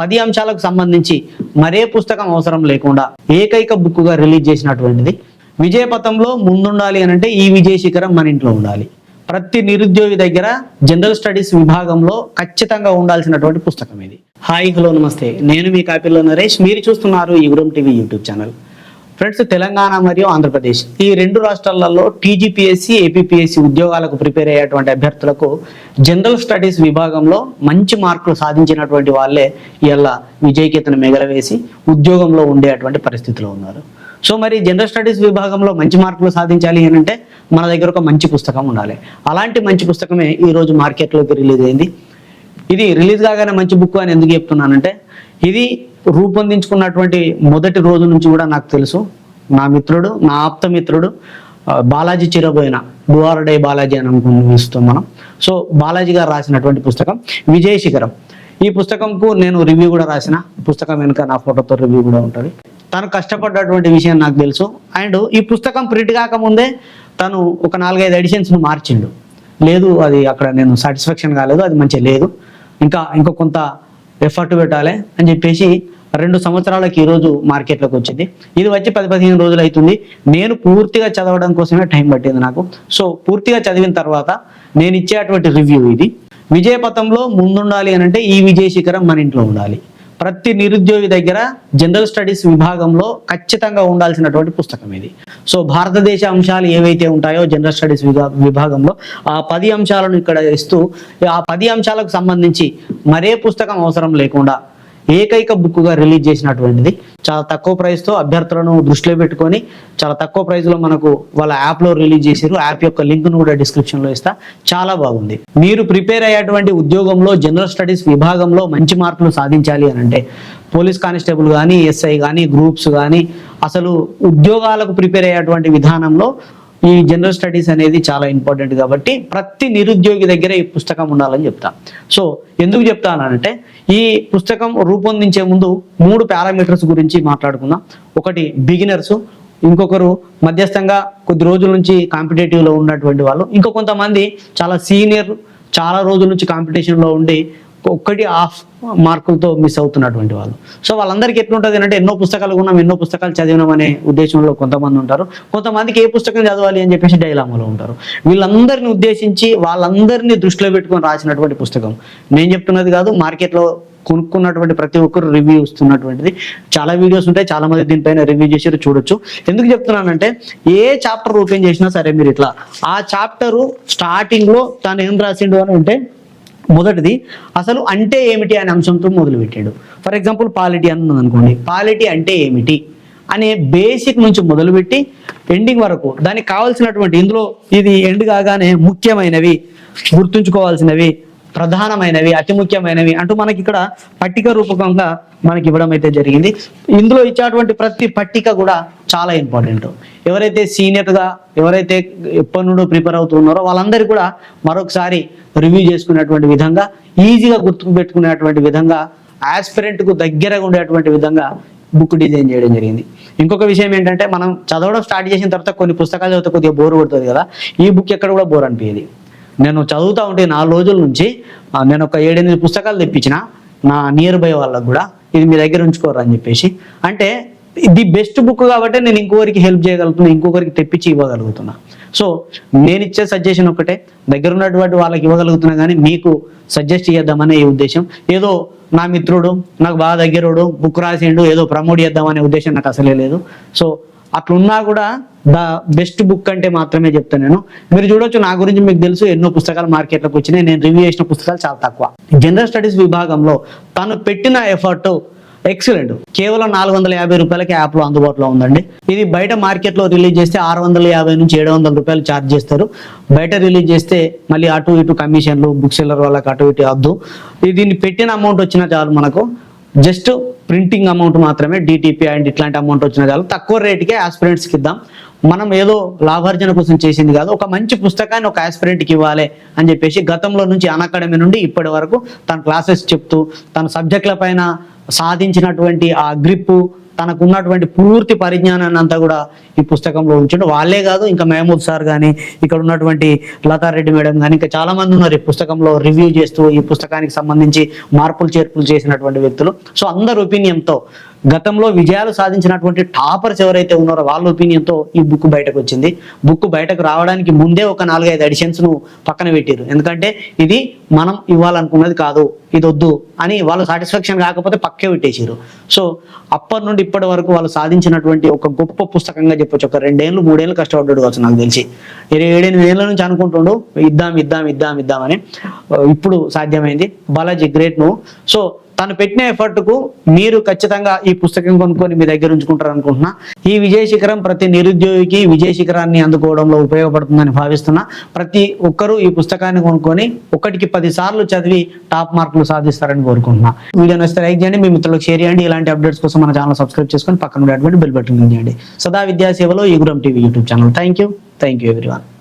పది అంశాలకు సంబంధించి మరే పుస్తకం అవసరం లేకుండా ఏకైక బుక్గా రిలీజ్ చేసినటువంటిది. విజయపథంలో ముందుండాలి అని అంటే ఈ విజయ శిఖరం మన ఇంట్లో ఉండాలి. ప్రతి నిరుద్యోగి దగ్గర జనరల్ స్టడీస్ విభాగంలో ఖచ్చితంగా ఉండాల్సినటువంటి పుస్తకం ఇది. హాయ్ హలో నమస్తే. నేను మీ కాపీలో నరేష్. మీరు చూస్తున్నారు యుగురం TV YouTube channel. Friends Telangana మరియు ఆంధ్రప్రదేశ్ ఈ రెండు రాష్ట్రాలలో టీజీపీఎస్సీ ఏపీపీఎస్సీ ఉద్యోగాలకు ప్రిపేర్ అయ్యేటువంటి అభ్యర్థులకు జనరల్ స్టడీస్ విభాగంలో మంచి మార్కులు సాధించినటువంటి వాళ్ళే ఇలా విజయకేతను మెగరవేసి ఉద్యోగంలో ఉండేటువంటి పరిస్థితిలో ఉన్నారు. సో మరి జనరల్ స్టడీస్ విభాగంలో మంచి మార్కులు సాధించాలి అని అంటే మన దగ్గర ఒక మంచి పుస్తకం ఉండాలి. అలాంటి మంచి పుస్తకమే ఈరోజు మార్కెట్లోకి రిలీజ్ అయింది. ఇది రిలీజ్ కాగానే మంచి బుక్ అని ఎందుకు చెప్తున్నానంటే ఇది రూపొందించుకున్నటువంటి మొదటి రోజు నుంచి కూడా నాకు తెలుసు. నా మిత్రుడు నా ఆప్త మిత్రుడు బాలాజీ చిరబోయిన డూఆర్ బాలాజీ అని అనుకుంటాం మనం. సో బాలాజీ గారు రాసినటువంటి పుస్తకం విజయ శిఖరం. ఈ పుస్తకంకు నేను రివ్యూ కూడా రాసిన. పుస్తకం వెనుక నా ఫోటోతో రివ్యూ కూడా ఉంటుంది. తను కష్టపడ్డటువంటి విషయం నాకు తెలుసు. అండ్ ఈ పుస్తకం ప్రింట్ కాకముందే తను ఒక నాలుగైదు ఎడిషన్స్ను మార్చిండు. లేదు అది అక్కడ నేను సాటిస్ఫాక్షన్ కాలేదు అది మంచిగా లేదు. ఇంకా ఇంకా కొంత ఎఫర్ట్ పెట్టాలి అని చెప్పేసి రెండు సంవత్సరాలకు ఈరోజు మార్కెట్లోకి వచ్చింది. ఇది వచ్చి పది పదిహేను రోజులు అవుతుంది. నేను పూర్తిగా చదవడం కోసమే టైం పట్టింది నాకు. సో పూర్తిగా చదివిన తర్వాత నేను ఇచ్చేటువంటి రివ్యూ ఇది. విజయపథంలో ముందుండాలి అని అంటే ఈ విజయ శిఖరం మన ఇంట్లో ఉండాలి. ప్రతి నిరుద్యోగి దగ్గర జనరల్ స్టడీస్ విభాగంలో ఖచ్చితంగా ఉండాల్సినటువంటి పుస్తకం ఇది. సో భారతదేశ అంశాలు ఏవైతే ఉంటాయో జనరల్ స్టడీస్ విభాగంలో ఆ పది అంశాలను ఇక్కడ ఇస్తూ ఆ పది అంశాలకు సంబంధించి మరే పుస్తకం అవసరం లేకుండా ఏకైక బుక్గా రిలీజ్ చేసినటువంటిది. చాలా తక్కువ ప్రైస్తో అభ్యర్థులను దృష్టిలో పెట్టుకొని చాలా తక్కువ ప్రైస్లో మనకు వాళ్ళ యాప్లో రిలీజ్ చేశారు. యాప్ యొక్క లింక్ను కూడా డిస్క్రిప్షన్లో ఇస్తా. చాలా బాగుంది. మీరు ప్రిపేర్ అయ్యేటువంటి ఉద్యోగంలో జనరల్ స్టడీస్ విభాగంలో మంచి మార్కులు సాధించాలి అని అంటే పోలీస్ కానిస్టేబుల్ కానీ ఎస్ఐ కానీ గ్రూప్స్ కానీ అసలు ఉద్యోగాలకు ప్రిపేర్ అయ్యేటువంటి విధానంలో ఈ జనరల్ స్టడీస్ అనేది చాలా ఇంపార్టెంట్ కాబట్టి ప్రతి నిరుద్యోగి దగ్గర ఈ పుస్తకం ఉండాలని చెప్తా. సో ఎందుకు చెప్తానంటే ఈ పుస్తకం రూపొందించే ముందు మూడు పారామీటర్స్ గురించి మాట్లాడుకుందాం. ఒకటి బిగినర్స్ ఇంకొకరు మధ్యస్థంగా కొద్ది రోజుల నుంచి కాంపిటేటివ్లో ఉన్నటువంటి వాళ్ళు ఇంకో కొంతమంది చాలా సీనియర్ చాలా రోజుల నుంచి కాంపిటీషన్లో ఉండి ఒక్కటి హాఫ్ మార్కులతో మిస్ అవుతున్నటువంటి వాళ్ళు. సో వాళ్ళందరికీ ఎట్లుంటుంది అంటే ఎన్నో పుస్తకాలు ఉన్నాం ఎన్నో పుస్తకాలు చదివినాం అనే ఉద్దేశంలో కొంతమంది ఉంటారు. కొంతమందికి ఏ పుస్తకం చదవాలి అని చెప్పేసి డైలామాలో ఉంటారు. వీళ్ళందరిని ఉద్దేశించి వాళ్ళందరినీ దృష్టిలో పెట్టుకొని రాసినటువంటి పుస్తకం. నేను చెప్తున్నది కాదు మార్కెట్లో కొనుక్కున్నటువంటి ప్రతి ఒక్కరు రివ్యూ ఇస్తున్నటువంటిది. చాలా వీడియోస్ ఉంటాయి చాలా మంది దీనిపైన రివ్యూ చేసి చూడొచ్చు. ఎందుకు చెప్తున్నానంటే ఏ చాప్టర్ ఓపెన్ చేసినా సరే మీరు ఇట్లా ఆ చాప్టరు స్టార్టింగ్లో తను ఏం రాసిండు అని అంటే మొదటిది అసలు అంటే ఏమిటి అనే అంశంతో మొదలుపెట్టాడు. ఫర్ ఎగ్జాంపుల్ పాలిటీ అన్నది అనుకోండి. పాలిటీ అంటే ఏమిటి అనే బేసిక్ నుంచి మొదలుపెట్టి ఎండింగ్ వరకు దానికి కావాల్సినటువంటి ఇందులో ఇది ఎండ్ కాగానే ముఖ్యమైనవి గుర్తుంచుకోవాల్సినవి ప్రధానమైనవి అతి ముఖ్యమైనవి అంటూ మనకి ఇక్కడ పట్టిక రూపకంగా మనకి ఇవ్వడం అయితే జరిగింది. ఇందులో ఇచ్చేటువంటి ప్రతి పట్టిక కూడా చాలా ఇంపార్టెంట్ ఎవరైతే సీనియర్గా ఎవరైతే ఎప్పటి నుండో ప్రిపేర్ అవుతున్నారో వాళ్ళందరూ కూడా మరొకసారి రివ్యూ చేసుకునేటువంటి విధంగా ఈజీగా గుర్తుకు పెట్టుకునేటువంటి విధంగా aspirant దగ్గరగా ఉండేటువంటి విధంగా బుక్ డిజైన్ చేయడం జరిగింది. ఇంకొక విషయం ఏంటంటే మనం చదవడం స్టార్ట్ చేసిన తర్వాత కొన్ని పుస్తకాలు చదివితే కొద్దిగా బోర్ కొడుతుంది కదా. ఈ బుక్ ఎక్కడ కూడా బోర్ అనిపించేది నేను చదువుతా ఉంటే నాలుగు రోజుల నుంచి నేను ఒక ఏడెనిమిది పుస్తకాలు తెప్పించిన నా నియర్ బై వాళ్ళకు కూడా ఇది మీ దగ్గర ఉంచుకోరు అని చెప్పేసి. అంటే ఇది బెస్ట్ బుక్ కాబట్టి నేను ఇంకొకరికి హెల్ప్ చేయగలుగుతున్నా ఇంకొకరికి తెప్పించి ఇవ్వగలుగుతున్నా. సో నేను ఇచ్చే సజెషన్ ఒకటే దగ్గర ఉన్నటువంటి వాళ్ళకి ఇవ్వగలుగుతున్నా కానీ మీకు సజెస్ట్ చేద్దామనే ఈ ఉద్దేశం. ఏదో నా మిత్రుడు నాకు బాగా దగ్గరోడు బుక్ రాసిండు ఏదో ప్రమోట్ చేద్దామనే ఉద్దేశం నాకు అసలే లేదు. సో అట్లున్నా కూడా ద బెస్ట్ బుక్ అంటే మాత్రమే చెప్తాను నేను. మీరు చూడొచ్చు నా గురించి మీకు తెలుసు ఎన్నో పుస్తకాలు మార్కెట్లోకి వచ్చినాయి నేను రివ్యూ చేసిన పుస్తకాలు చాలా తక్కువ. జనరల్ స్టడీస్ విభాగంలో తను పెట్టిన ఎఫర్ట్ ఎక్సలెంట్ కేవలం నాలుగు వందల యాభై రూపాయలకి యాప్లో అందుబాటులో ఉందండి. ఇది బయట మార్కెట్లో రిలీజ్ చేస్తే ఆరు వందల యాభై నుంచి ఏడు వందల రూపాయలు ఛార్జ్ చేస్తారు. బయట రిలీజ్ చేస్తే మళ్ళీ అటు ఇటు కమిషన్లు బుక్ సెల్లర్ వాళ్ళకి అటు ఇటు వద్దు. దీన్ని పెట్టిన అమౌంట్ వచ్చినా చాలు మనకు. జస్ట్ ప్రింటింగ్ అమౌంట్ మాత్రమే డిటిపి అండ్ ఇట్లాంటి అమౌంట్ వచ్చినా చాలు. తక్కువ రేటుకే ఆస్పిరెంట్స్కి ఇద్దాం. మనం ఏదో లాభార్జన కోసం చేసింది కాదు ఒక మంచి పుస్తకాన్ని ఒక ఆస్పిరెంట్కి ఇవ్వాలి అని చెప్పేసి గతంలో నుంచి అనకాడమీ అకాడమీ నుండి ఇప్పటి వరకు తన క్లాసెస్ చెప్తూ తన సబ్జెక్టుల పైన సాధించినటువంటి ఆ గ్రిప్పు తనకు ఉన్నటువంటి పూర్తి పరిజ్ఞానాన్ని అంతా కూడా ఈ పుస్తకంలో ఉంచండి. వాళ్ళే కాదు ఇంకా మహమూద్ సార్ కానీ ఇక్కడ ఉన్నటువంటి లతారెడ్డి మేడం కానీ ఇంకా చాలా మంది ఉన్నారు ఈ పుస్తకంలో రివ్యూ చేస్తూ ఈ పుస్తకానికి సంబంధించి మార్పులు చేర్పులు చేసినటువంటి వ్యక్తులు. సో అందరి ఒపీనియన్తో గతంలో విజయాలు సాధించినటువంటి టాపర్స్ ఎవరైతే ఉన్నారో వాళ్ళ ఒపీనియన్తో ఈ బుక్ బయటకు వచ్చింది బుక్ బయటకు రావడానికి ముందే ఒక నాలుగైదు ఎడిషన్స్ను పక్కన పెట్టారు ఎందుకంటే ఇది మనం ఇవ్వాలనుకున్నది కాదు ఇది వద్దు అని వాళ్ళు సాటిస్ఫాక్షన్ కాకపోతే పక్కే పెట్టేసారు సో అప్పటి నుండి ఇప్పటి వరకు వాళ్ళు సాధించినటువంటి ఒక గొప్ప పుస్తకంగా చెప్పొచ్చు. ఒక రెండేళ్ళు మూడేళ్ళు కష్టపడ్డాడు కావచ్చు నాకు తెలిసి. ఇరవై ఏడెనిమిది ఏళ్ళ నుంచి అనుకుంటుండు ఇద్దాం ఇద్దాం ఇద్దాం ఇద్దామని ఇప్పుడు సాధ్యమైంది. బాలాజీ గ్రేట్ నువ్వు సో తను పెట్టిన ఎఫర్ట్కు మీరు ఖచ్చితంగా ఈ పుస్తకం కొనుక్కొని మీ దగ్గర ఉంచుకుంటారు అనుకుంటున్నా. ఈ విజయ శిఖరం ప్రతి నిరుద్యోగికి విజయ శిఖరాన్ని అందుకోవడంలో ఉపయోగపడుతుందని భావిస్తున్నా. ప్రతి ఒక్కరూ ఈ పుస్తకాన్ని కొనుక్కొని ఒకటికి పది సార్లు చదివి టాప్ మార్కులు సాధిస్తారని కోరుకుంటున్నా. వీడియో నచ్చితే లైక్ చేయండి మీ మిత్రులకు షేర్ చేయండి. ఇలాంటి అప్డేట్స్ కోసం మన ఛానల్ సబ్స్క్రైబ్ చేసుకొని పక్కన ఉండేటువంటి బెల్ బటన్ చేయండి సదా విద్యాసేవలో ఈ Guram TV YouTube channel. Thank you thank you everyone